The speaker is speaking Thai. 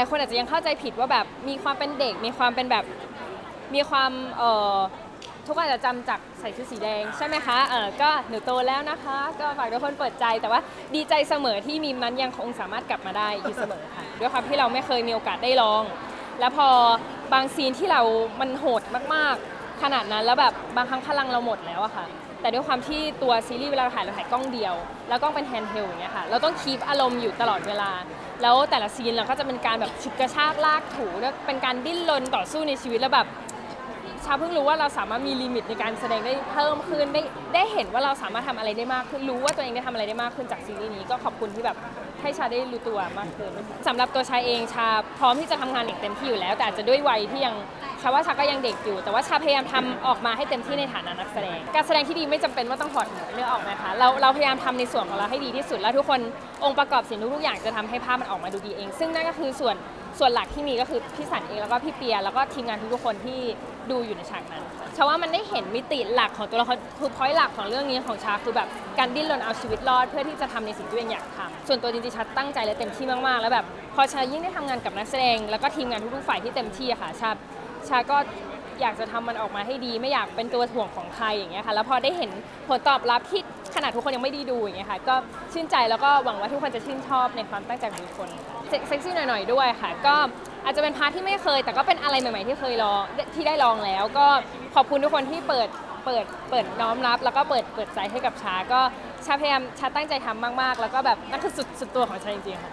ลายคนอาจจะยังเข้าใจผิดว่าแบบมีความเป็นเด็ก มีความเป็นแบบมีความเอ่อทุกคนอาจจะจำจากใส่ชุดสีแดงใช่ไหมคะเออก็หนูโตแล้วนะคะ ก็ฝากทุกคนเปิดใจแต่ว่าดีใจเสมอที่มีมนั้นยังคงสามารถกลับมาได้อยู่เสมอค่ะด้วยความที่เราไม่เคยมีโอกาสได้ลอง แล้วพอบางซีนที่เรามันโหดมากๆ ขนาดนั้นแล้วแบบบางครั้งพลังเราหมดแล้วอะค่ะ แต่ด้วยความที่ตัวซีรีส์เวลาเราถ่ายเราถ่ายกล้องเดียว แล้วกล้องเป็นแฮนด์เฮลอย่างเงี้ยค่ะ เราต้องคีปอารมณ์อยู่ตลอดเวลา แล้วแต่ละซีนเราก็จะเป็นการแบบฉุดกระชากลากถูแล้วเป็นการดิ้นรนต่อสู้ในชีวิตแล้วแบบ ชาเพิ่งรู้ว่าเราสามารถมีลิมิตในการแสดงได้เพิ่มขึ้นได้ได้เห็นว่าเราสามารถทำอะไรได้มากขึ้นรู้ว่าตัวเองได้ทำอะไรได้มากขึ้นจากซีรีส์นี้ก็ขอบคุณที่แบบให้ชาได้รู้ตัวมากขึ้นสำหรับตัวชาเองชาพร้อมที่จะทำงานอย่างเต็มที่อยู่แล้ว แต่อาจจะด้วยวัยที่ยังชาว่าชาก็ยังเด็กอยู่ แต่ว่าชาพยายามทำออกมาให้เต็มที่ในฐานะนักแสดง การแสดงที่ดีไม่จำเป็นว่าต้องถอดหัวเนื้อออกนะคะเราเราพยายามทำในส่วนของเราให้ดีที่สุดแล้วทุกคนองค์ประกอบสิ่งทุกอย่างจะทำให้ภาพมันออกมาดูดีเอง ซึ่งนั่นก็คือส่วน ส่วนหลักที่มีก็คือพี่สันเองแล้วก็พี่เปีย แล้วก็ทีมงานทุกๆคนที่ดูอยู่ในฉากนั้นชาว่ามันได้เห็นมิติหลักของตัวละครคือพอยต์หลักของเรื่องนี้ของชาคือแบบการดิ้นรนเอาชีวิตรอดเพื่อที่จะทำในสิ่งที่ตัวเองอยากทำส่วนตัวจริงๆชาตั้งใจและเต็มที่มากๆ แล้วแบบพอชายิ่งได้ทำงานกับนักแสดง แล้วก็ทีมงานทุกๆฝ่ายที่เต็มที่อะค่ะชาชาก็ อยากจะทำมันออกมาให้ดีไม่อยากเป็นตัวถ่วงของใครอย่างเงี้ยค่ะแล้วพอได้เห็นผลตอบรับที่ขนาดทุกคนยังไม่ได้ดูอย่างเงี้ยค่ะก็ชื่นใจแล้วก็หวังว่าทุกคนจะชื่นชอบในความตั้งใจของทุกคนเซ็กซี่หน่อยๆด้วยค่ะ ก็อาจจะเป็นพาร์ทที่ไม่เคย แต่ก็เป็นอะไรใหม่ๆที่เคยลองที่ได้ลองแล้ว ก็ขอบคุณทุกคนที่เปิดเปิดเปิดน้อมรับ แล้วก็เปิดเปิดใจให้กับชาก็ชาพยายามชาตั้งใจทำมากๆ แล้วก็แบบนั่นคือสุดสุดตัวของชาจริงๆค่ะ